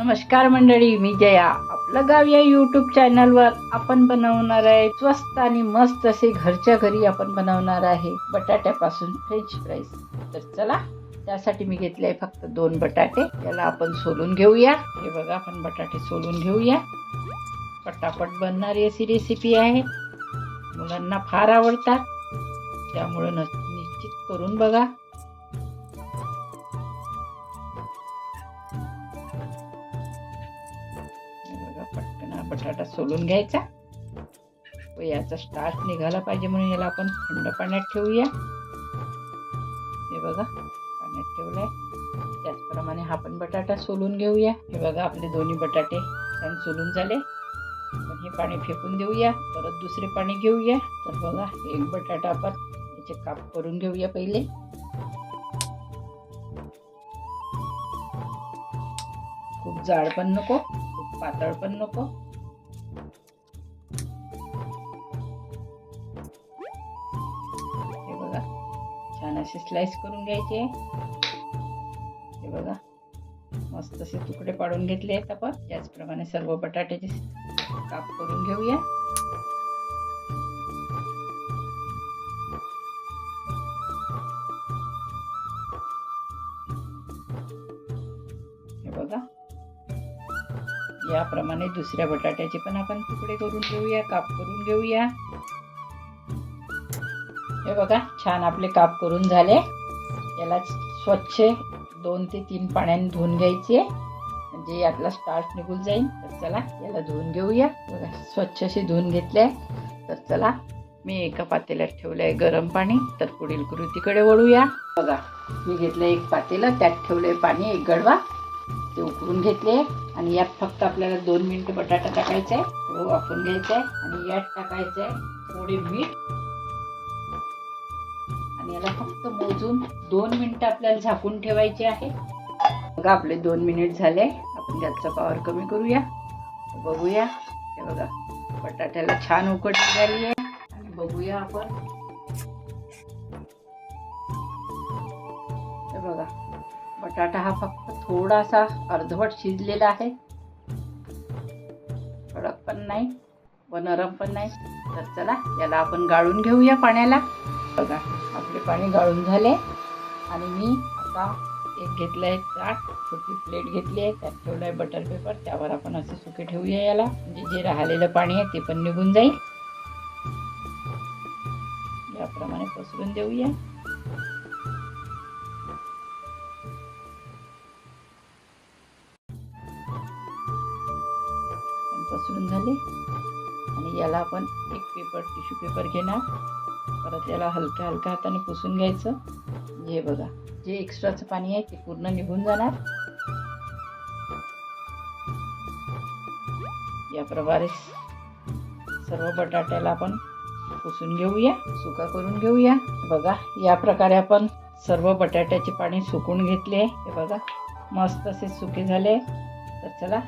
नमस्कार मंडळी मी जया. आपलं गाव या युट्यूब चॅनलवर आपण बनवणार आहे. स्वस्त आणि मस्त असे घरच्या घरी आपण बनवणार आहे बटाट्यापासून फ्रेंच फ्राईज तर चला त्यासाठी मी घेतले आहे फक्त दोन बटाटे. याला आपण सोलून घेऊया. हे बघा आपण बटाटे सोलून घेऊया. पटापट बनणारी अशी रेसिपी आहे. मुलांना फार आवडतात. त्यामुळं निश्चित करून बघा. बटाटा सोलून घ्यायचा. व याचा स्टार्च निघाला पाहिजे म्हणून याला आपण थंड पाण्यात ठेवूया. हे बघा पाण्यात ठेवलाय. त्याचप्रमाणे हा पण बटाटा सोलून घेऊया. हे बघा आपले दोन्ही बटाटे छान सोलून झाले. पण हे पाणी फेकून देऊया. परत दुसरे पाणी घेऊया. तर बघा एक बटाटा आपण याचे काप करून घेऊया पहिले. खूप जाड पण नको खूप पातळ पण नको. असे स्लाइस करून घ्यायचे. हे बघा. मस्त असे तुकडे पाडून घेतले आहेत आपण. त्याचप्रमाणे सर्व बटाट्याचे काप करून घेऊया. हे बघा. याप्रमाणे दुसऱ्या बटाट्याचे पण आपण तुकडे करून घेऊया काप करून घेऊया. हे बघा छान आपले काप करून झाले. याला स्वच्छ दोन ते तीन पाण्याने धुवून घ्यायचे. म्हणजे यातला स्टार्च निघून जाईल. तर चला याला धुवून घेऊया. बघा स्वच्छ असे धुवून घेतले. तर चला मी एका पातेल्यात ठेवलं आहे गरम पाणी. तर पुढील कृतीकडे वळूया. बघा मी घेतलं एक पातेलं त्यात ठेवलंय पाणी एक गडवा. ते उकळून घेतले. आणि यात फक्त आपल्याला दोन मिनिटं बटाटा टाकायचा आहे वाफून घ्यायचा आहे आणि यात टाकायचं आहे थोडे मीठ. आणि याला फक्त मोजून दोन मिनिटं आपल्याला झाकून ठेवायचे आहे. बघा आपले दोन मिनिट झाले. आपण गॅसचा पॉवर कमी करूया. बघूया. हे बघा बटाट्याला छान उकड निघाली आहे. आणि बघूया आपण. हे बघा बटाटा हा फक्त थोडासा अर्धवट शिजलेला आहे. कडक पण नाही व नरम पण नाही. तर चला याला आपण गाळून घेऊया पाण्याला. बघा. आपले पाणी गाळून झाले. आणि मी आता एक घेतलं आहे ताट छोटी प्लेट घेतली आहे. त्यात ठेवलं आहे बटर पेपर. त्यावर आपण असं सुके ठेवूया याला. म्हणजे जे राहिलेलं पाणी आहे ते पण निघून जाईल. याप्रमाणे पसरून देऊया. पसरून झाले. आणि याला आपण एक पेपर टिश्यू पेपर घेणार. परत याला हलक्या हलक्या हाताने पुसून घ्यायचं. हे बघा जे एक्स्ट्राचं पाणी आहे ते पूर्ण निघून जाणार. याप्रमाणे सर्व बटाट्याला आपण पुसून घेऊया सुका करून घेऊया. बघा या प्रकारे आपण सर्व बटाट्याचे पाणी सुकून घेतले हे बघा मस्त असे सुके झाले. तर चला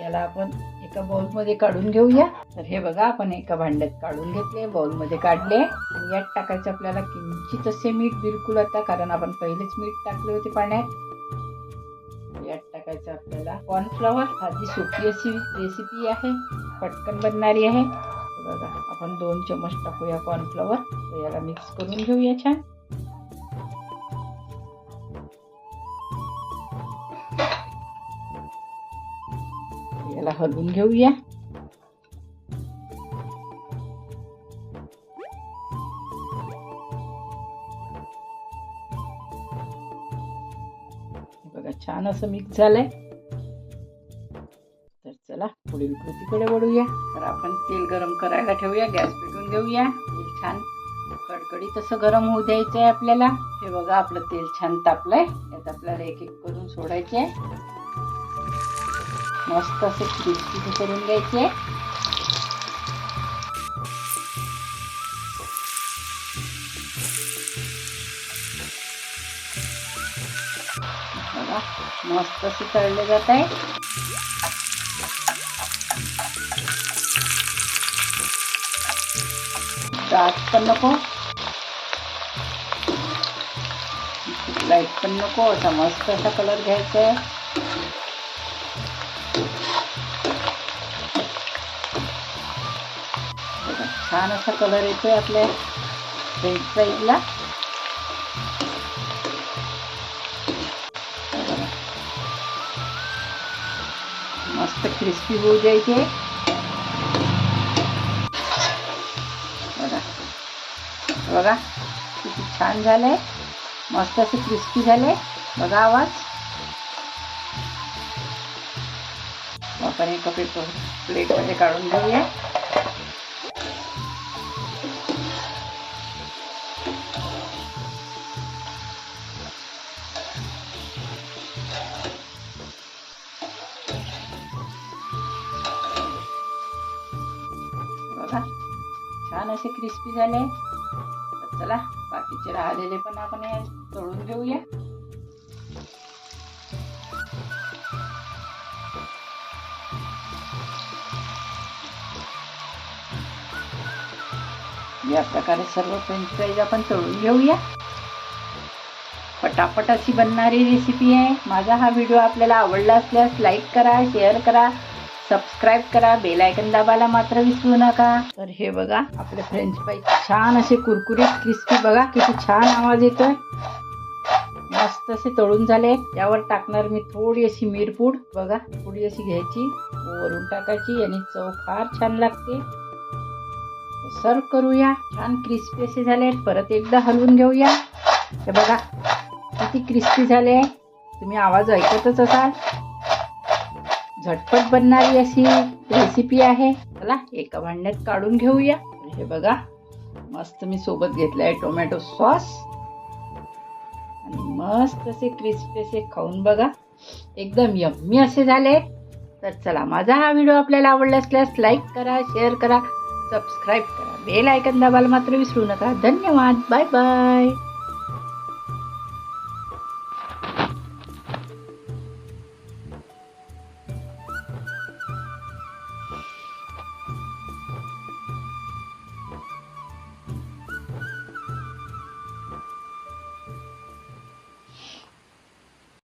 याला आपण एका बाउलमध्ये काढून घेऊया. तर हे बघा आपण एका भांड्यात काढून घेतले बाउलमध्ये काढले. आणि यात टाकायचं आपल्याला किंचित असे मीठ बिलकुल आता कारण आपण पहिलेच मीठ टाकले होते पाण्यात. यात टाकायचं आपल्याला कॉर्नफ्लॉवर आधी सोपी अशी रेसिपी आहे पटकन बनणारी आहे. बघा आपण दोन चमच टाकूया कॉर्नफ्लॉवर तर याला मिक्स करून घेऊया छान. याला हलवून घेऊया. बघा छान असं मिक्स झालंय. तर चला पुढील कृतीकडे वळूया. तर आपण तेल गरम करायला ठेवूया गॅस पेटून घेऊया. तेल छान कडकडीत असं गरम होऊ द्यायचं आहे आपल्याला. हे बघा आपलं तेल छान तापलंय. यात आपल्याला एक एक करून सोडायचे आहे मस्त असे क्रिस्पी करून घ्यायचे. मस्त असे तळले जात आहे. डार्क पण नको. लाईट पण नको, असा मस्त असा कलर घ्यायचा आहे. छान असा कलर येतोय आपल्या फ्रेंच फ्राईजला मस्त क्रिस्पी होऊ द्यायचे बघा. बघा किती छान झालंय. मस्त असे क्रिस्पी झाले बघा आवाज. आपण हे कपडे प्लेटमध्ये काढून घेऊया. छान असे क्रिस्पी झाले. तर चला बाकीचे राहिलेले पण आपण हे तळून घेऊया. या प्रकारे सर्व फ्रेंच फ्राईज आपण तळून घेऊया. पटापट अशी बनणारी रेसिपी आहे. माझा हा व्हिडिओ आपल्याला आवडला असल्यास लाईक करा शेअर करा. सबस्क्राईब करा बेल आयकन दाबायला मात्र विसरू नका. तर हे बघा आपले फ्रेंच फ्राईज छान असे कुरकुरीत क्रिस्पी बघा किती छान आवाज येतोय. मस्त असे तळून झाले. यावर टाकणार मी थोडी अशी मिरपूड बघा थोडी अशी घ्यायची वरून टाकायची आणि चव फार छान लागते. सर्व करूया. छान क्रिस्पी असे झाले. परत एकदा हलवून घेऊया. हे बघा किती क्रिस्पी झाले. तुम्ही आवाज ऐकतच असाल. झटपट बनणारी अशी रेसिपी आहे. चला एका भांड्यात काढून घेऊया. हे बघा मस्त मी सोबत घेतलं आहे टोमॅटो सॉस आणि मस्त असे क्रिस्पी असे खाऊन बघा. एकदम यम्मी असे झाले. तर चला माझा हा व्हिडिओ आपल्याला आवडला असल्यास लाईक करा शेअर करा सबस्क्राईब करा. बेल आयकन दाबायला मात्र विसरू नका. धन्यवाद. Bye bye